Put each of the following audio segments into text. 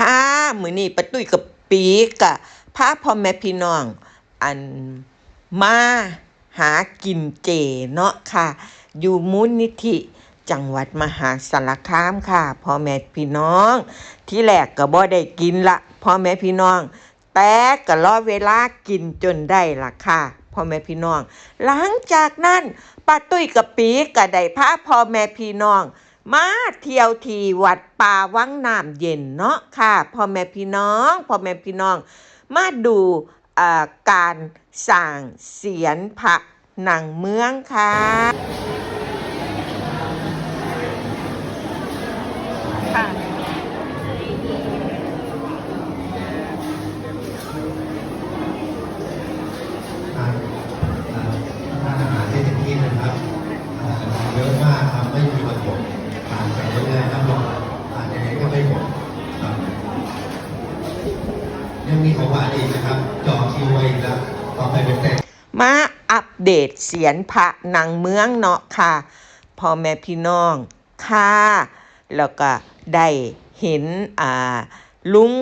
ค่ะมือนี้ป้าตุ้ยกับปีกะพาพ่อแม่พี่น้อง อันมาหากินเจเนาะค่ะ อยู่มูลนิธิจังหวัดมหาสารคามค่ะพ่อแม่พี่น้อง ที่แรกก็บ่ได้กินละพ่อแม่พี่น้อง แต่ก็รอเวลากินจนได้ละค่ะพ่อแม่พี่น้อง หลังจากนั้นป้าตุ้ยกับปีก็ได้พาพ่อแม่พี่น้อง มาเที่ยวที่วัดป่าวังน้ำเย็นเนาะค่ะพ่อแม่พี่น้องพ่อแม่พี่น้อง มาดูการสร้างเสียนพระหนังเมืองค่ะค่ะอาหารได้เต็มที่นะครับเอ่อเยอะมากครับไม่มีวันหมด ทานไปเรื่อยๆครับผมทานยังไงก็ไม่หมดครับยังมีของหวานอีกนะครับจองคิวไว้อีกแล้วต่อไปเป็นแต่มาอัปเดตเสียนพระนังเมืองเนาะค่ะพ่อแม่พี่น้องค่ะแล้วก็ได้เห็นอ่าลุง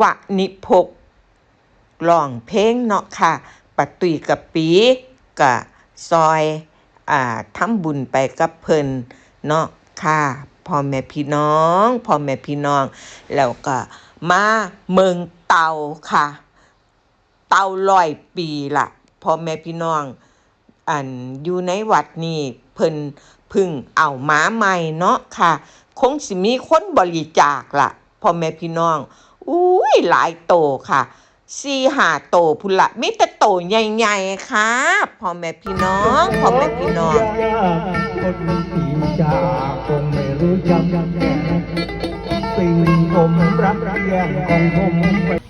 วะนิพกร้องเพลงเนาะค่ะปะตุยกับปีกับซอยอ่าทำบุญไปกับเพิ่นเนาะ ค่ะพ่อแม่พี่น้องพ่อแม่พี่น้อง แล้วก็มาเมืองเตาค่ะ เตาลอยปีละพ่อแม่พี่น้อง อันอยู่ในวัดนี่เพิ่นพึ่งเอาหมาใหม่เนาะค่ะ คงสิมีคนบริจาคละพ่อแม่พี่น้องอุ้ยหลายโตค่ะ ซีหาโตพุละมิแต่โตใหญ่ๆครับพ่อแม่พี่น้องพ่อแม่พี่น้องคนมีปีชาคงไม่รู้จำแก่สิ่งผมรักแย่งของผมไป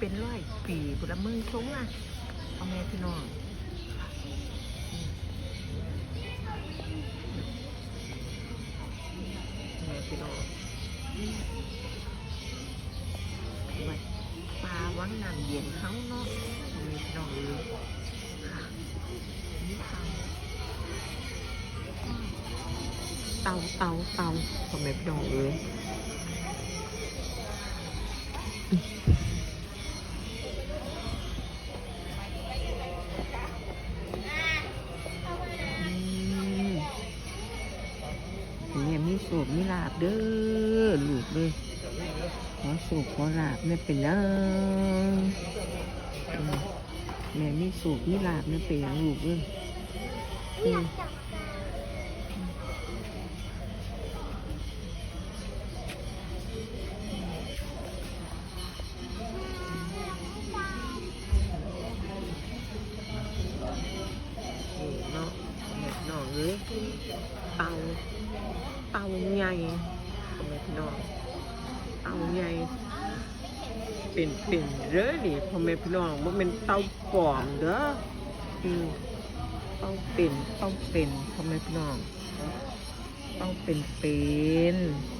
เป็นร้อยปีบุรมึงชงอะเอาแม่พี่น้องแม่พี่น้องปลาวังน้ำเย็นเขาเนาะเอาแม่พี่น้องเลยเตาเตาเตาทำไมพี่น้องเอ้ยเนี่ย มีลาบเด้อลูกเลยขอสูบขอลาบไม่เป็นเลยแม่มีสูบมีลาบไม่เป็นลูกเลย เอ้ยเตาเตาใหญ่เม็ดน้องเตาใหญ่เป็นเป็นเด้อนี่พ่อแม่พี่น้องว่าเป็นเตาปลอมเด้ออืมเตาเป็นเตาเป็นพ่อแม่พี่น้องเตาเป็นเป็นเป็น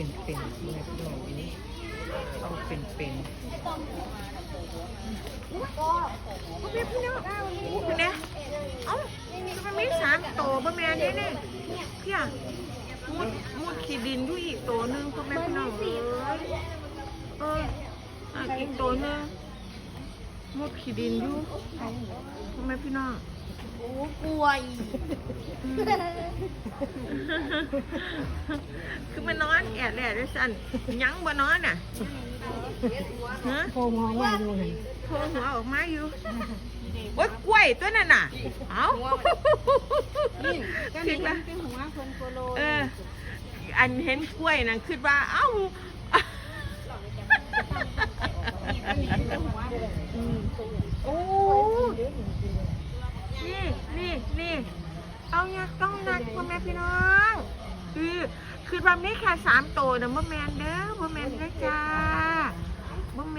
เป็นเป็นอะไรพวกเอานี้ต้องเป็นเป็นพี่เนี่ยพี่เนี่ยเอ้ามันมีสามโตวบ่แม่นเนี่ยเนี่ยพี่อะมุดมุดขีดินอยู่อีกโตนึงก็แม่พี่น้องเอออีกโตนึง มุดขีดินอยู่พ่อแม่พี่น้องโอ้กลัวอีกคือมันนอนแอดแหละด้วยสันยังบ่นอนอะฮะโคมองว่าดูเห็นโผล่หัวออกมาอยู่ว่ากล้วยตัวนั่นน่ะ เอ้าผิดละเป็นหัวคนโคโลเออ อันเห็นกล้วยนั่นคิดว่า เอ้า โอ้นี่นี่นี่นี่เอาเนี่ยต้องนักพ่อแม่พี่น้องคือคือวันนี้แค่สามโตวนะบ่แมนเด้อบ่แมนเด้อจ้าบ่แม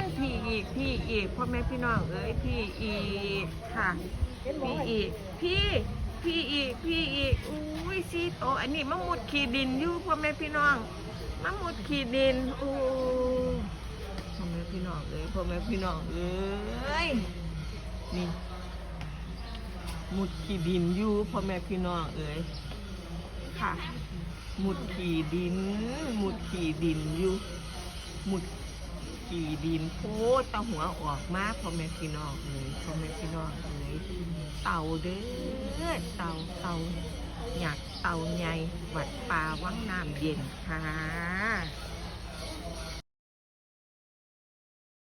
นพี่อีกพี่อีกพ่อแม่พี่น้องเอ้ยพี่อีกค่ะพี่อีกพี่พี่อีกพี่อีกอุ้ยซีโตอันนี้มะมุดขีดินอยู่พ่อแม่พี่น้องมะมุดขีดินโอ้ น้องเอ้ยพ่อแม่พี่น้องเอ้ยนี่มุดขี่ดินอยู่พ่อแม่พี่น้องเอ้ยค่ะมุดขี่ดินมุดขี่ดินอยู่มุดขี่ดินโพดตาหัวออกมาพ่อแม่พี่น้องเอ้ยพ่อแม่พี่น้องเอ้ยเต่าเด้อเต่าเต่าอยากเต่าใหญ่วัดป่าวังน้ำเย็นค่ะ